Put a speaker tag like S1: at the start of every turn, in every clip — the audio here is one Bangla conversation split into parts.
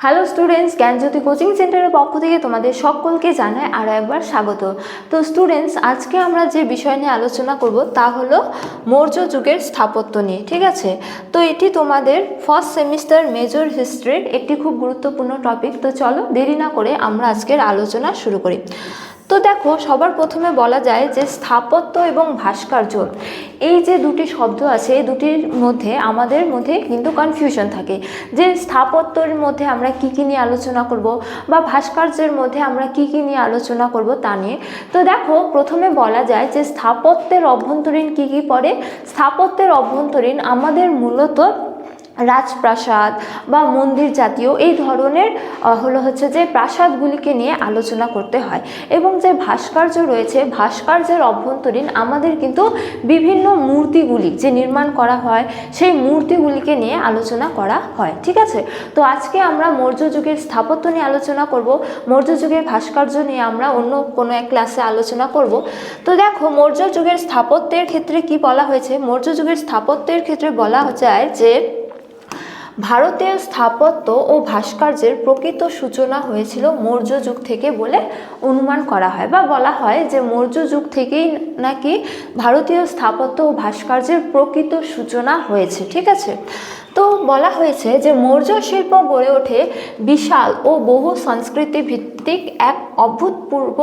S1: হ্যালো স্টুডেন্টস জ্ঞানজ্যোতি কোচিং সেন্টারের পক্ষ থেকে তোমাদের সকলকে জানায় আরও একবার স্বাগত। তো স্টুডেন্টস আজকে আমরা যে বিষয় নিয়ে আলোচনা করব তা হলো মৌর্য যুগের স্থাপত্য নিয়ে, ঠিক আছে? তো এটি তোমাদের ফার্স্ট সেমিস্টার মেজর হিস্ট্রির একটি খুব গুরুত্বপূর্ণ টপিক তো চলো দেরি না করে আমরা আজকের আলোচনা শুরু করি। তো দেখো, সবার প্রথমে বলা যায় যে স্থাপত্য এবং ভাস্কর্য। এই যে দুটি শব্দ আছে দুটির মধ্যে, আমাদের মধ্যে কিন্তু কনফিউশন থাকে। যে স্থাপত্যের মধ্যে আমরা কি কি নিয়ে আলোচনা করব বা ভাস্কর্যের মধ্যে আমরা কি কি নিয়ে আলোচনা করব তা নিয়ে। তো দেখো, প্রথমে বলা যায় যে স্থাপত্যের অভ্যন্তরীণ কি কি পড়ে? স্থাপত্যের অভ্যন্তরীণ আমাদের মূলত রাজপ্রাসাদ বা মন্দির জাতীয় এই ধরনের হলো হচ্ছে যে প্রাসাদগুলিকে নিয়ে আলোচনা করতে হয়। এবং যে ভাস্কর্য রয়েছে, ভাস্কর্যের অভ্যন্তরীণ আমাদের কিন্তু বিভিন্ন মূর্তিগুলি যে নির্মাণ করা হয়, সেই মূর্তিগুলিকে নিয়ে আলোচনা করা হয়, ঠিক আছে? তো আজকে আমরা মৌর্য যুগের স্থাপত্য নিয়ে আলোচনা করব, মৌর্য যুগের ভাস্কর্য নিয়ে আমরা অন্য কোনো এক ক্লাসে আলোচনা করব। তো দেখো, মৌর্য যুগের স্থাপত্যের ক্ষেত্রে কি বলা হয়েছে? মৌর্য যুগের স্থাপত্যের ক্ষেত্রে বলা যায় যে ভারতীয় স্থাপত্য ও ভাস্কর্যের প্রকৃত সূচনা হয়েছিল মৌর্য যুগ থেকে বলে অনুমান করা হয় বা বলা হয় যে মৌর্য যুগ থেকেই নাকি ভারতীয় স্থাপত্য ও ভাস্কর্যের প্রকৃত সূচনা হয়েছে, ঠিক আছে? তো বলা হয়েছে যে মৌর্য শিল্প গড়ে ওঠে বিশাল ও বহু সংস্কৃতি ভিত্তিক এক অভূতপূর্ব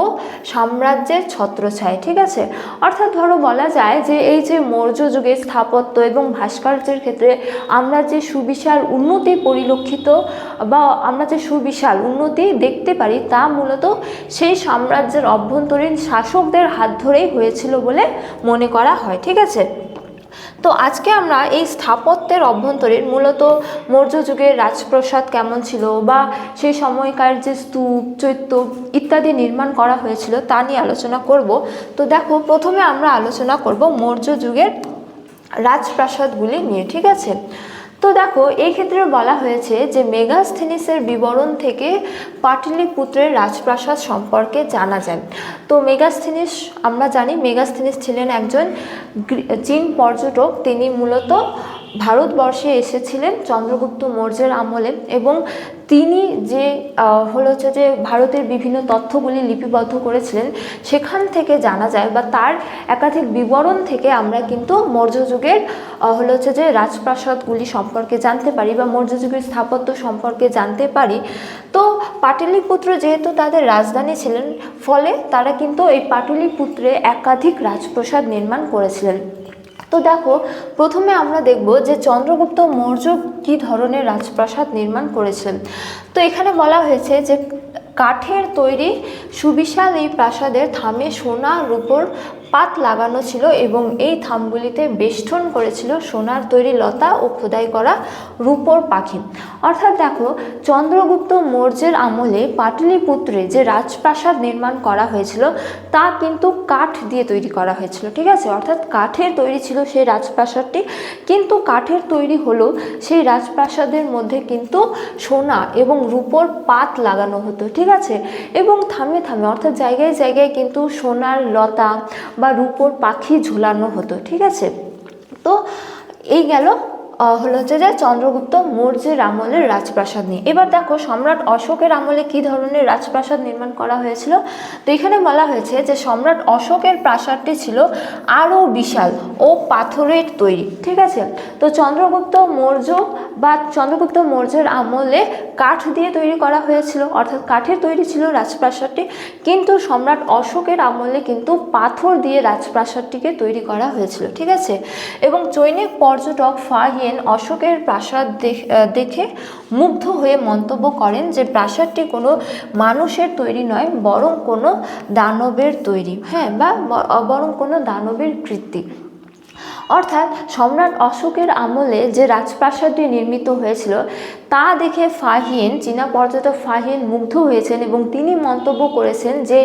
S1: সাম্রাজ্যের ছত্রছায়, ঠিক আছে? অর্থাৎ ধরো বলা যায় যে এই যে মৌর্য যুগের স্থাপত্য এবং ভাস্কর্যের ক্ষেত্রে আমরা যে সুবিশাল উন্নতি পরিলক্ষিত বা আমরা যে সুবিশাল উন্নতি দেখতে পারি তা মূলত সেই সাম্রাজ্যের অভ্যন্তরীণ শাসকদের হাত ধরেই হয়েছিল বলে মনে করা হয়, ঠিক আছে? তো আজকে আমরা এই স্থাপত্যের অভ্যন্তরে মূলত মৌর্য যুগের রাজপ্রসাদ কেমন ছিল বা সেই সময়কার যে স্তূপ, চৈত্য ইত্যাদি নির্মাণ করা হয়েছিল তা নিয়ে আলোচনা করব। তো দেখো, প্রথমে আমরা আলোচনা করব মৌর্য যুগের রাজপ্রাসাদগুলি নিয়ে, ঠিক আছে? তো দেখো, এই ক্ষেত্রে বলা হয়েছে যে মেগাস্থেনিসের বিবরণ থেকে পাটলিপুত্রের রাজপ্রাসাদ সম্পর্কে জানা যায়। তো মেগাস্থেনিস, আমরা জানি মেগাস্থেনিস ছিলেন একজন চীন পর্যটক। তিনি মূলত ভারতবর্ষে এসেছিলেন চন্দ্রগুপ্ত মৌর্যের আমলে এবং তিনি যে হলো হচ্ছে যে ভারতের বিভিন্ন তথ্যগুলি লিপিবদ্ধ করেছিলেন, সেখান থেকে জানা যায় বা তার একাধিক বিবরণ থেকে আমরা কিন্তু মৌর্য যুগের হলো হচ্ছে যে রাজপ্রাসাদগুলি সম্পর্কে জানতে পারি বা মৌর্য যুগের স্থাপত্য সম্পর্কে জানতে পারি। তো পাটলিপুত্র যেহেতু তাদের রাজধানী ছিলেন, ফলে তারা কিন্তু এই পাটলিপুত্রে একাধিক রাজপ্রাসাদ নির্মাণ করেছিলেন। তো দেখো, প্রথমে আমরা দেখব যে চন্দ্রগুপ্ত মৌর্য কী ধরনের রাজপ্রাসাদ নির্মাণ করেছেন। তো এখানে বলা হয়েছে যে কাঠের তৈরি সুবিশাল এই প্রাসাদের থামে সোনা, রূপোর পাত লাগানো ছিল এবং এই থামগুলিতে বেষ্টন করেছিল সোনার তৈরি লতা ও খোদাই করা রূপোর পাখি। অর্থাৎ দেখো, চন্দ্রগুপ্ত মৌর্যের আমলে পাটলিপুত্রে যে রাজপ্রাসাদ নির্মাণ করা হয়েছিল, তা কিন্তু কাঠ দিয়ে তৈরি করা হয়েছিল, ঠিক আছে? অর্থাৎ কাঠের তৈরি ছিল সেই রাজপ্রাসাদটি, কিন্তু কাঠের তৈরি হলো সেই রাজপ্রাসাদের মধ্যে কিন্তু সোনা এবং রূপোর পাত লাগানো হতো, ঠিক আছে? এবং থামে থামে, অর্থাৎ জায়গায় জায়গায় কিন্তু সোনার লতা বা রূপোর পাখি ঝোলানো হতো ঠিক আছে? তো এই গেল হলো হচ্ছে যে চন্দ্রগুপ্ত মৌর্যের আমলের রাজপ্রাসাদ নিয়ে। এবার দেখো সম্রাট অশোকের আমলে কি ধরনের রাজপ্রাসাদ নির্মাণ করা হয়েছিল? তো এখানে বলা হয়েছে যে সম্রাট অশোকের প্রাসাদটি ছিল আরও বিশাল ও পাথরের তৈরি, ঠিক আছে? তো চন্দ্রগুপ্ত, মৌর্য বা চন্দ্রগুপ্ত, মৌর্যের আমলে কাঠ দিয়ে তৈরি করা হয়েছিল, অর্থাৎ কাঠের তৈরি ছিল রাজপ্রাসাদটি। কিন্তু সম্রাট অশোকের আমলে কিন্তু পাথর দিয়ে রাজপ্রাসাদটিকে তৈরি করা হয়েছিল, ঠিক আছে? এবং চৈনিক পর্যটক ফাহিয়েন অশোকের প্রাসাদ দেখ- দেখে মুগ্ধ হয়ে মন্তব্য করেন যে প্রাসাদটি কোনো মানুষের তৈরি নয়, বরং কোনো দানবের তৈরি। হ্যাঁ বা, বরং কোনো দানবের কৃত্তি। অর্থাৎ সম্রাট অশোকের আমলে যে রাজপ্রাসাদটি নির্মিত হয়েছিল, তা দেখে ফাহিন, চীনা পর্যটক ফাহিন মুগ্ধ হয়েছেন এবং তিনি মন্তব্য করেছেন যে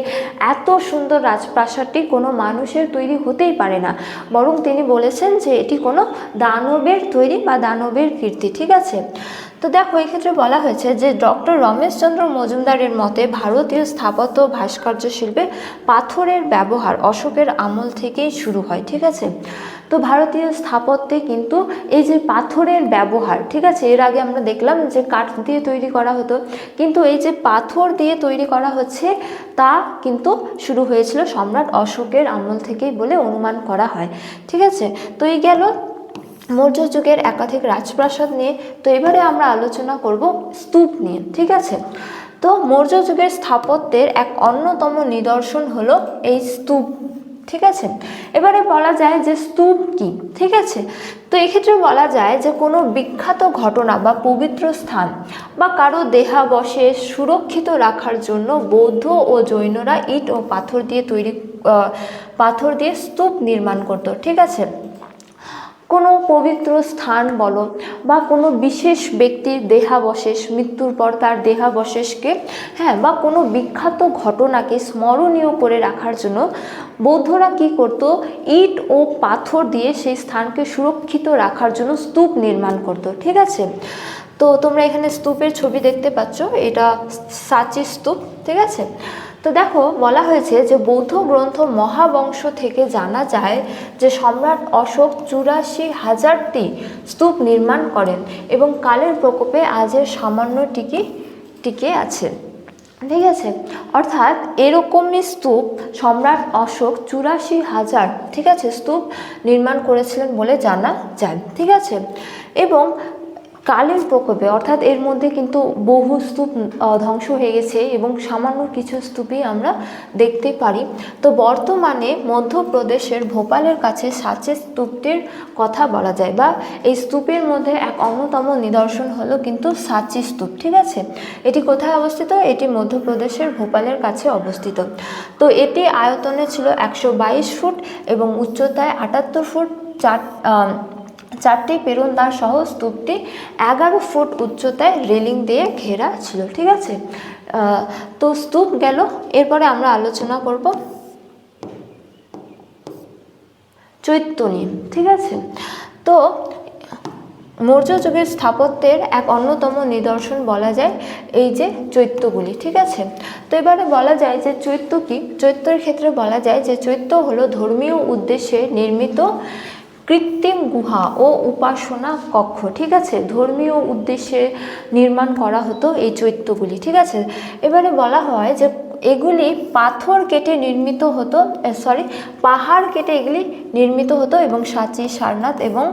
S1: এত সুন্দর রাজপ্রাসাদটি কোনো মানুষের তৈরি হতেই পারে না। বরং তিনি বলেছেন যে এটি কোনো দানবের তৈরি বা দানবের কীর্তি, ঠিক আছে? তো দেখো এক্ষেত্রে বলা হয়েছে যে ডক্টর রমেশচন্দ্র মজুমদারের মতে ভারতীয় স্থাপত্য ভাস্কর্য শিল্পে পাথরের ব্যবহার অশোকের আমল থেকেই শুরু হয়, ঠিক আছে? তো ভারতীয় স্থাপত্যে কিন্তু এই যে পাথরের ব্যবহার, ঠিক আছে? এর আগে আমরা দেখলাম যে কাঠ দিয়ে তৈরি করা হতো, কিন্তু এই যে পাথর দিয়ে তৈরি করা হচ্ছে, তা কিন্তু শুরু হয়েছিল সম্রাট অশোকের আমল থেকেই বলে অনুমান করা হয়, ঠিক আছে? তো এই গেল মৌর্য যুগের একাধিক রাজপ্রাসাদ নিয়ে। তো এবারে আমরা আলোচনা করব স্তূপ নিয়ে, ঠিক আছে? তো মৌর্য যুগের স্থাপত্যের এক অন্যতম নিদর্শন হলো এই স্তূপ, ঠিক আছে? এবারে বলা যায় যে স্তূপ কি, ঠিক আছে? তো এক্ষেত্রে বলা যায় যে কোনো বিখ্যাত ঘটনা বা পবিত্র স্থান বা কারও দেহাবশেষ সুরক্ষিত রাখার জন্য বৌদ্ধ ও জৈনরা ইট ও পাথর দিয়ে তৈরি পাথর দিয়ে স্তূপ নির্মাণ করতো, ঠিক আছে? কোনো পবিত্র স্থান বলো বা কোনো বিশেষ ব্যক্তির দেহাবশেষ, মৃত্যুর পর তার দেহাবশেষকে হ্যাঁ বা কোনো বিখ্যাত ঘটনাকে স্মরণীয় করে রাখার জন্য বৌদ্ধরা কি করত? ইট ও পাথর দিয়ে সেই স্থানকে সুরক্ষিত রাখার জন্য স্তূপ নির্মাণ করত, ঠিক আছে? তো তোমরা এখানে স্তূপের ছবি দেখতে পাচ্ছ, এটা সাচি স্তূপ, ঠিক আছে? তো দেখো, বলা হয়েছে যে বৌদ্ধ গ্রন্থ মহাবংশ থেকে জানা যায় যে সম্রাট অশোক চুরাশি হাজারটি স্তূপ নির্মাণ করেন এবং কালের প্রকোপে আজের সামান্য টিকি টিকে আছে। ঠিক আছে? অর্থাৎ এরকমই স্তূপ সম্রাট অশোক চুরাশি হাজার, ঠিক আছে, স্তূপ নির্মাণ করেছিলেন বলে জানা যায়। ঠিক আছে? এবং কালের প্রকোপে, অর্থাৎ এর মধ্যে কিন্তু বহু স্তূপ ধ্বংস হয়ে গেছে এবং সামান্য কিছু স্তূপই আমরা দেখতে পারি। তো বর্তমানে মধ্যপ্রদেশের ভোপালের কাছে সাচে স্তূপটির কথা বলা যায় বা এই স্তূপের মধ্যে এক অন্যতম নিদর্শন হলো কিন্তু সাচি স্তূপ, ঠিক আছে? এটি কোথায় অবস্থিত? এটি মধ্যপ্রদেশের ভোপালের কাছে অবস্থিত। তো এটি আয়তনে ছিল একশো বাইশ ফুট এবং উচ্চতায় আটাত্তর ফুট, চার চারটি পেরুনদার সহ স্তূপটি এগারো ফুট উচ্চতায় রেলিং দিয়ে ঘেরা ছিল, ঠিক আছে? তো স্তূপ গেল, এরপরে আমরা আলোচনা করব চৈত্য নিয়ে, ঠিক আছে? তো মৌর্য যুগের স্থাপত্যের এক অন্যতম নিদর্শন বলা যায় এই যে চৈত্যগুলি, ঠিক আছে? তো এবারে বলা যায় যে চৈত্য কি? চৈত্যের ক্ষেত্রে বলা যায় যে চৈত্য হলো ধর্মীয় উদ্দেশ্যে নির্মিত কৃত্রিম গুহা ও উপাসনা কক্ষ, ঠিক আছে? ধর্মীয় উদ্দেশ্যে নির্মাণ করা হতো এই চৈত্যগুলি, ঠিক আছে? এবারে বলা হয় যে এগুলি পাথর কেটে নির্মিত হতো সরি পাহাড় কেটে এগুলি নির্মিত হতো এবং সাঁচি, সারনাথ এবং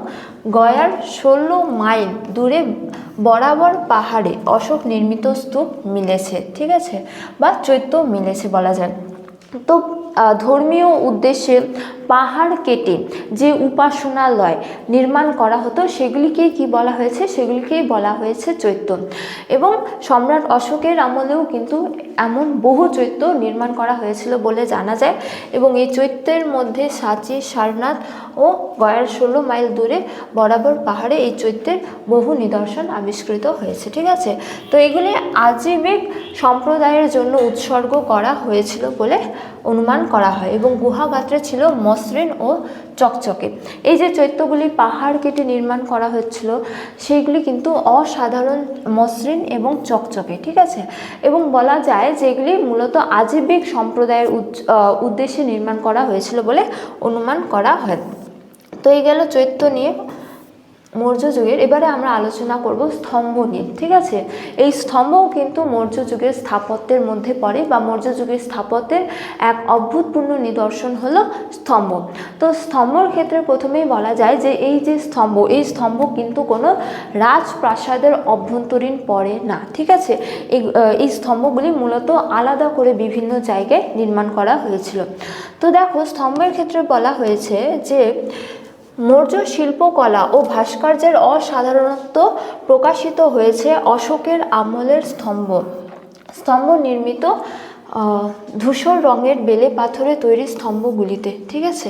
S1: গয়ার ষোলো মাইল দূরে বরাবর পাহাড়ে অশোক নির্মিত স্তূপ মিলেছে, ঠিক আছে? বা চৈত্য মিলেছে বলা যায়। তো ধর্মীয় উদ্দেশ্যে পাহাড় কেটে যে উপাসনালয় নির্মাণ করা হতো সেগুলিকে কি বলা হয়েছে? সেগুলিকেই বলা হয়েছে চৈত্য। এবং সম্রাট অশোকের আমলেও কিন্তু এমন বহু চৈত্য নির্মাণ করা হয়েছিল বলে জানা যায়। এবং এই চৈত্যের মধ্যে সাঁচি, সারনাথ ও গয়ার ষোলো মাইল দূরে বরাবর পাহাড়ে এই চৈত্যের বহু নিদর্শন আবিষ্কৃত হয়েছে, ঠিক আছে? তো এগুলি আজীবিক সম্প্রদায়ের জন্য উৎসর্গ করা হয়েছিল বলে অনুমান করা হয়। এবং গুহা গাত্রে ছিল মসৃণ ও চকচকে। এই যে চৈত্যগুলি পাহাড় কেটে নির্মাণ করা হচ্ছিল, সেইগুলি কিন্তু অসাধারণ মসৃণ এবং চকচকে, ঠিক আছে? এবং বলা যায় যেগুলি মূলত আজীবিক সম্প্রদায়ের উদ- উদ্দেশ্যে নির্মাণ করা হয়েছিল বলে অনুমান করা হয়। তো এই গেল চৈত্য নিয়ে মৌর্য যুগের এবারে আমরা আলোচনা করব স্তম্ভ নিয়ে, ঠিক আছে? এই স্তম্ভও কিন্তু মৌর্য যুগের স্থাপত্যের মধ্যে পড়ে বা মৌর্য যুগের স্থাপত্যের এক অভূতপূর্ণ নিদর্শন হলো স্তম্ভ। তো স্তম্ভর ক্ষেত্রে প্রথমেই বলা যায় যে এই যে স্তম্ভ, এই স্তম্ভ কিন্তু কোনো রাজপ্রাসাদের অভ্যন্তরীণ পড়ে না, ঠিক আছে? এই এই স্তম্ভগুলি মূলত আলাদা করে বিভিন্ন জায়গায় নির্মাণ করা হয়েছিল। তো দেখো, স্তম্ভের ক্ষেত্রে বলা হয়েছে যে মৌর্য শিল্পকলা ও ভাস্কর্যের অসাধারণত্ব প্রকাশিত হয়েছে অশোকের আমলের স্তম্ভ। স্তম্ভ নির্মিত ধূসর রঙের বেলে পাথরে তৈরি স্তম্ভগুলিতে, ঠিক আছে?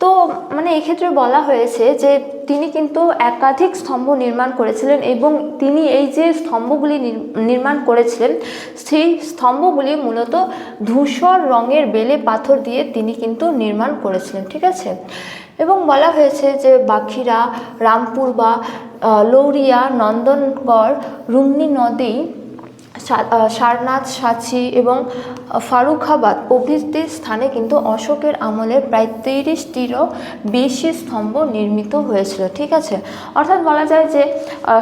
S1: তো মানে এক্ষেত্রে বলা হয়েছে যে তিনি কিন্তু একাধিক স্তম্ভ নির্মাণ করেছিলেন এবং তিনি এই যে স্তম্ভগুলি নির্মাণ করেছিলেন, সেই স্তম্ভগুলি মূলত ধূসর রঙের বেলে পাথর দিয়ে তিনি কিন্তু নির্মাণ করেছিলেন, ঠিক আছে? এবং বলা হয়েছে যে বাখিরা রামপুর বা লৌরিয়া নন্দনগড় রুমনি নদী সারনাথ, সাঁচি এবং ফারুখাবাদ প্রভৃতি স্থানে কিন্তু অশোকের আমলে প্রায় তিরিশটিরও বেশি স্তম্ভ নির্মিত হয়েছিল, ঠিক আছে? অর্থাৎ বলা যায় যে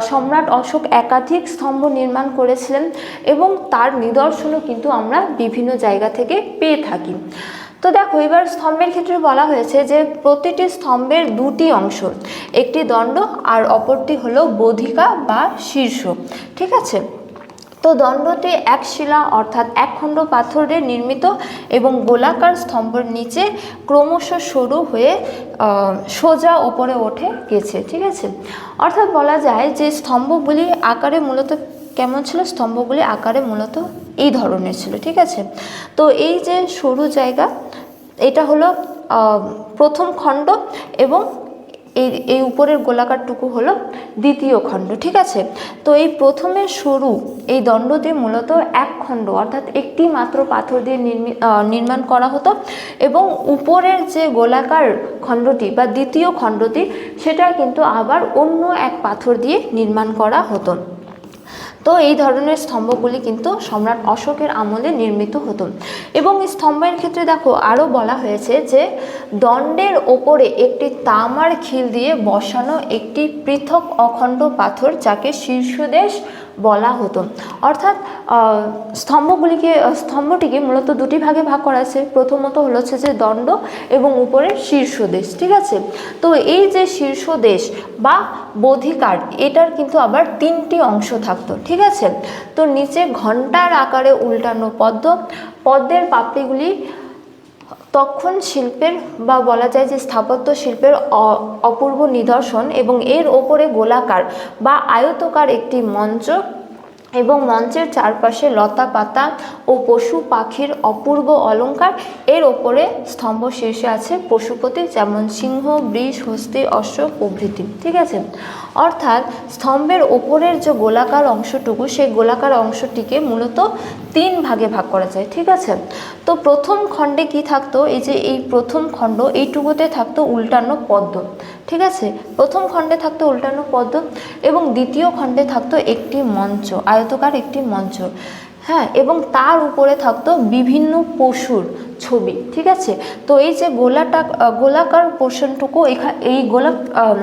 S1: সম্রাট অশোক একাধিক স্তম্ভ নির্মাণ করেছিলেন এবং তার নিদর্শনও কিন্তু আমরা বিভিন্ন জায়গা থেকে পেয়ে থাকি। তো দেখো, এবার স্তম্ভের ক্ষেত্রে বলা হয়েছে যে, প্রতিটি স্তম্ভের দুটি অংশ, একটি দণ্ড আর অপরটি হলো বোধিকা বা শীর্ষ, ঠিক আছে? তো দণ্ডটি এক শিলা অর্থাৎ এক খণ্ড পাথরের নির্মিত এবং গোলাকার স্তম্ভের নিচে ক্রমশ সরু হয়ে সোজা ওপরে ওঠে গেছে, ঠিক আছে? অর্থাৎ বলা যায় যে স্তম্ভগুলি আকারে মূলত, কেমন ছিল? স্তম্ভগুলি আকারে মূলত এই ধরনের ছিল, ঠিক আছে? তো এই যে সরু জায়গা, এটা হলো প্রথম খণ্ড এবং এই এই উপরের গোলাকারটুকু হলো দ্বিতীয় খণ্ড, ঠিক আছে? তো এই প্রথমে সরু, এই দণ্ডটি মূলত এক খণ্ড, অর্থাৎ একটি মাত্র পাথর দিয়ে নির্মি- নির্মাণ করা হতো এবং উপরের যে গোলাকার খণ্ডটি বা দ্বিতীয় খণ্ডটি, সেটা কিন্তু আবার অন্য এক পাথর দিয়ে নির্মাণ করা হতো। তো এই ধরনের স্তম্ভগুলি কিন্তু সম্রাট অশোকের আমলে নির্মিত হতো। এবং স্তম্ভের ক্ষেত্রে দেখো আরও বলা হয়েছে যে, দণ্ডের ওপরে একটি তামার খিল দিয়ে বসানো একটি পৃথক অখণ্ড পাথর যাকে শীর্ষদেশ বলা হতো। অর্থাৎ স্তম্ভগুলিকে স্তম্ভটিকে মূলত দুটি ভাগে ভাগ করা আছে। প্রথমত হলো হচ্ছে যে দণ্ড এবং উপরের শীর্ষদেশ, ঠিক আছে? তো এই যে শীর্ষদেশ বা বোধিকার, এটার কিন্তু আবার তিনটি অংশ থাকতো, ঠিক আছে? তো নিচে ঘণ্টার আকারে উল্টানো পদ্ম, পদ্মের পাপড়িগুলি তখন শিল্পের বা বলা যায় যে স্থাপত্য শিল্পের অপূর্ব নিদর্শন এবং এর ওপরে গোলাকার বা আয়তকার একটি মঞ্চ এবং মঞ্চের চারপাশে লতা পাতা ও পশু পাখির অপূর্ব অলঙ্কার। এর ওপরে স্তম্ভ শীর্ষে আছে পশুপতি, যেমন সিংহ, বৃষ, হস্তি অশ্ব প্রভৃতি। ঠিক আছে? অর্থাৎ স্তম্ভের ওপরের যে গোলাকার অংশটুকু সেই গোলাকার অংশটিকে মূলত তিন ভাগে ভাগ করা যায় ঠিক আছে? তো প্রথম খণ্ডে কি থাকতো? এই যে এই প্রথম খণ্ড এইটুকুতে থাকতো উল্টানো পদ্ম ঠিক আছে? প্রথম খণ্ডে থাকতো উল্টানো পদ্ম এবং দ্বিতীয় খণ্ডে থাকতো একটি মঞ্চ আয়তকার একটি মঞ্চ হ্যাঁ? এবং তার উপরে থাকতো বিভিন্ন পশুর ছবি ঠিক আছে? তো এই যে গোলাটা গোলাকার পোর্শনটুকু এখা এই গোলা আম,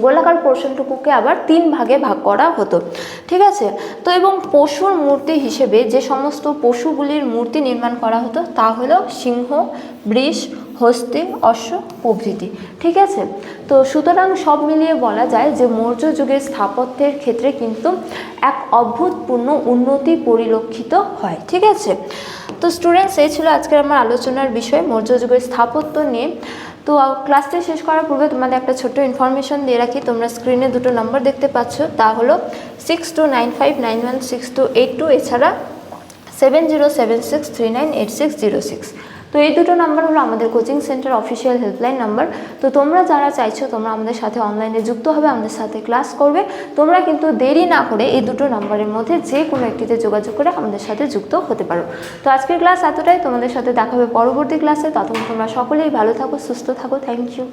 S1: গোলাকার পোর্শনটুকুকে আবার তিন ভাগে ভাগ করা হতো। ঠিক আছে? তো এবং পশুর মূর্তি হিসেবে যে সমস্ত পশুগুলির মূর্তি নির্মাণ করা হতো, তা হলো সিংহ, বৃষ, হস্তি, অশ্ব, প্রভৃতি। ঠিক আছে? তো সুতরাং সব মিলিয়ে বলা যায় যে মৌর্য যুগের স্থাপত্যের ক্ষেত্রে কিন্তু এক অভূতপূর্ণ উন্নতি পরিলক্ষিত হয়। ঠিক আছে? তো স্টুডেন্টস এই ছিল আজকের আমার আলোচনার বিষয় মৌর্য যুগের স্থাপত্য নিয়ে। তো ক্লাসটা শেষ করার পূর্বে তোমাদের একটা ছোট্ট ইনফরমেশন দিয়ে রাখি। তোমরা স্ক্রিনে দুটো নম্বর দেখতে পাচ্ছ, তা হলো six two nine five nine one six two eight two এছাড়া seven zero seven six three nine eight six zero six তো এই দুটো নাম্বার হলো আমাদের coaching centre official helpline number তো তোমরা যারা চাইছো, তোমরা আমাদের সাথে অনলাইনে যুক্ত হবে, আমাদের সাথে ক্লাস করবে। তোমরা কিন্তু দেরি না করে এই দুটো নাম্বারের মধ্যে যে কোনো একটিতে যোগাযোগ করে আমাদের সাথে যুক্ত হতে পারো। তো আজকের ক্লাস এতটাই। তোমাদের সাথে দেখা হবে পরবর্তী ক্লাসে ততক্ষণ তোমরা সকলেই ভালো থাকো, সুস্থ থাকো। Thank you